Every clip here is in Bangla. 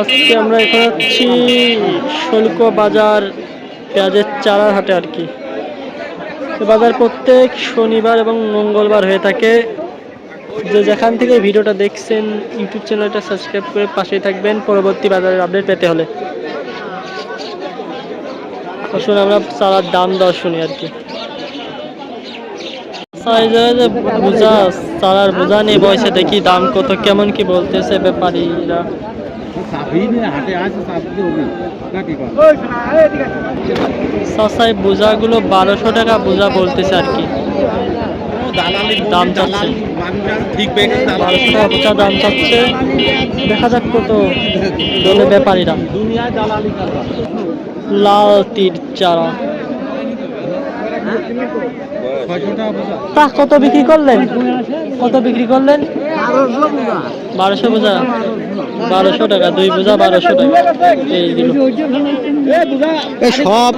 আজকে আমরা এখন আছি শুল্ক বাজার পেঁয়াজের চারার হাটে আর কি। বাজার প্রত্যেক শনিবার এবং মঙ্গলবার হয়ে থাকে। যে যেখান থেকে ভিডিওটা দেখছেন, ইউটিউব চ্যানেলটা সাবস্ক্রাইব করে পাশেই থাকবেন। পরবর্তী বাজারের আপডেট পেতে হলে। আসুন আমরা চারার দাম দর শুনি আর কি। যে বোঝা নিয়ে বয়সে দেখি দাম কত, কেমন কি বলতেছে ব্যাপারীরা। বারোশো টাকা বলতেছে আর কি। দাম চাচ্ছে। বারোশো টাকা দাম চাচ্ছে। দেখা যাক কত ব্যাপারীরা। লাল তীর চারা। তা কত বিক্রি করলেন? কত বিক্রি করলেন? বারোশো বোঝা। বারোশো টাকা দুই বোঝা বারোশো টাকা। সব।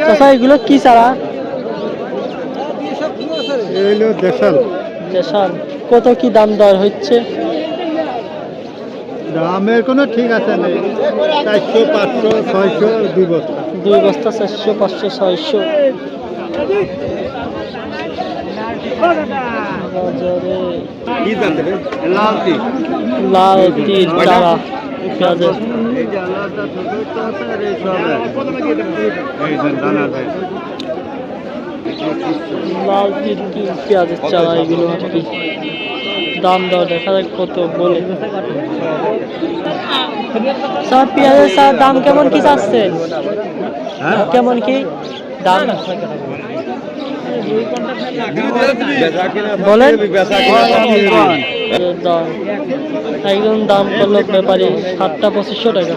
চাষা এগুলো কি চারা? দেশাল। কত কি দাম দর হচ্ছে? দামের কোনো ঠিক আছে নেই। চারশো পাঁচশো ছয়শো দুই বস্তা দুই বস্তা চারশো পাঁচশো ছয়শো। লাল টি লাল চারা পেঁয়াজের। লাল তীর পেঁয়াজের চারা এগুলো আর কি দাম দর দেখা যাক কত বলে। স্যার পেঁয়াজের স্যার দাম কেমন কি চাচ্ছে? কেমন কি? দাম? বলেন। দাম। একদম দাম করল ব্যাপারী সাতটা পঁচিশশো টাকা।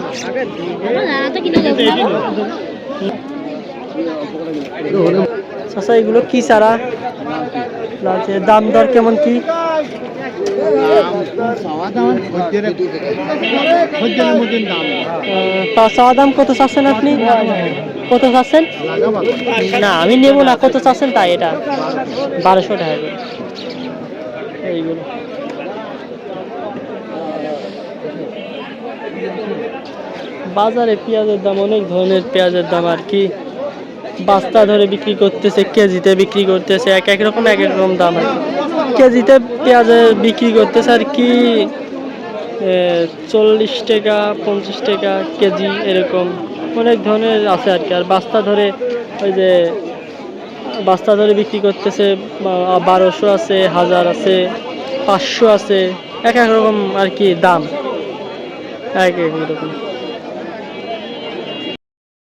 আচ্ছা এগুলো কি লালচে দাম দর কেমন কি? তা চাওয়া দাম কত চাচ্ছেন আপনি? কত চাচ্ছেন? না, আমি নেব না, কত চাচ্ছেন তাই এটা। বারোশো টাকা। বাজারে পেঁয়াজের দাম, অনেক ধরনের পেঁয়াজের দাম আর কি। বাস্তা ধরে বিক্রি করতেছে, কেজিতে বিক্রি করতেছে, এক এক রকম, এক এক রকম দাম কি। কেজিতে পেঁয়াজের বিক্রি করতেছে আর কি চল্লিশ টাকা, পঞ্চাশ টাকা কেজি এরকম। অনেক ধরনের আছে আর কি। আর বাস্তা ধরে, ওই যে, বাস্তা ধরে বিক্রি করতেছে বারোশো আছে, হাজার আছে, পাঁচশো আছে, এক এক রকম আর কি দাম। এক এক রকম।